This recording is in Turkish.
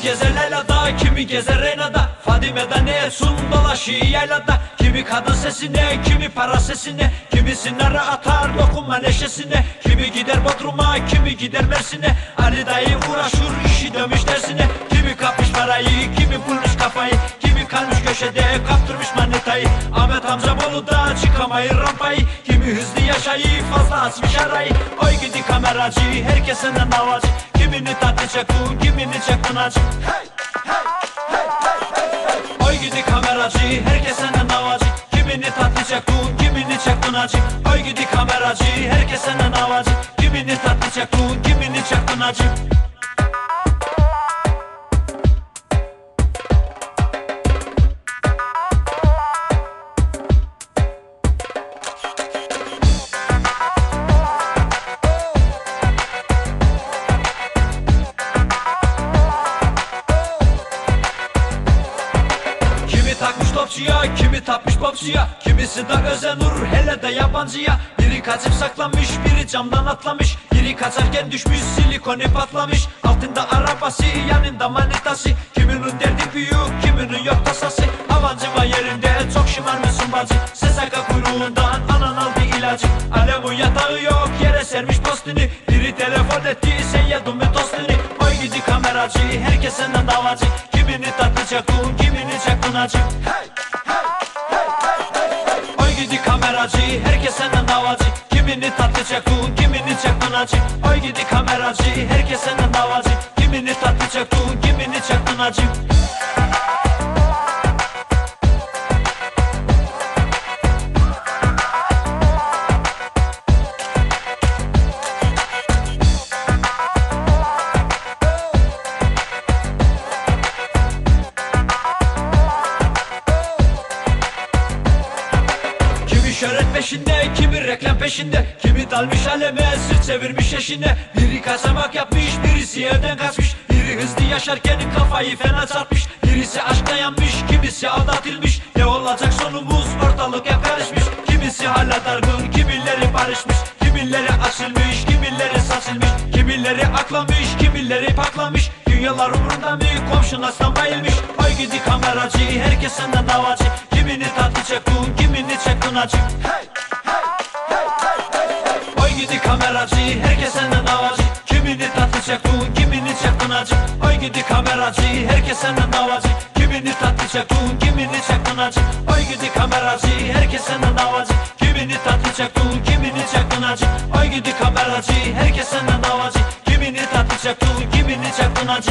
Kimi gezer lelada, kimi gezer reynada Fadime'de ne sun dolaşı yaylada Kimi kadın sesine, kimi para sesine. Kimi sinara atar dokunma neşesine. Kimi gider Batrum'a, kimi gider Mersin'e. Ali dayı uğraşır işi dönmüş dersine. Kimi kapmış parayı, kimi bulmuş kafayı. Kimi kalmış köşede kaptırmış manetayı Ahmet Hamza Bolu'da çıkamayır rampayı. Kimi hızlı yaşayı fazla açmış arayı. Oy gidi kameracı herkesinden havacı Kimini tatlı çakın kimini çakın acı hey, hey, hey, hey, hey, hey. Oy gidi kameracı herkes senden davacı Kimini tatlı çakın kimini çakın acı Oy gidi kameracı herkes senden davacı Kimini tatlı çakın kimini çakın acı takmış topçuya, kimi tapmış popçuya Kimisi de özenur, hele de yabancıya. Biri kaçıp saklanmış, biri camdan atlamış Biri kaçarken düşmüş, silikoni patlamış. Altında arabası, yanında manitası Kiminin derdi büyük, kiminin yok tasası. Havancı var yerinde, çok şımarmışsın bacı. SSK kuyruğundan anan aldı ilacı. Alemun yatağı yok, yere sermiş postunu Biri telefon etti, sen yedin mi tostunu Oy gidi kameracı, herkes senden davacı. Kimini tatlı çakın, kimini çakın acı hey, hey, hey, hey, hey, hey. Oy gidi kameracı, herkes senden davacı. Kimini tatlı çakın, kimini çakın acı Oy gidi kameracı, herkes senden davacı. Kimini tatlı çakın, kimini çakın acı peşinde, kimi reklam peşinde Kimi dalmış aleme, sırt çevirmiş eşine. Biri kaçamak yapmış, birisi evden kaçmış. Biri hızlı yaşarken kafayı fena çarpmış. Birisi aşkta yanmış, kimisi aldatılmış. Ne olacak sonumuz, ortalık hep karışmış. Kimisi hala dargın, kimileri barışmış. Kimileri açılmış, kimileri saçılmış. Kimileri aklamış, kimileri paklamış. Dünyalar umrunda mı, komşun aslan bayılmış Oy gidi kameracı, herkes senden davacı. Kimini tatlı çakın, kimini çakın acı hey, gidi kameracı, herkes senden davacı Kimini tatlı çakın, kimini çakın acı Oy gidi kameracı, herkes senden davacı Kimini tatlı çakın, kimini çakın acı Oy gidi kameracı, herkes senden davacı Kimini tatlı çakın, kimini çakın acı Oy gidi kameracı, herkes senden davacı Kimini tatlı çakın, kimini çakın acı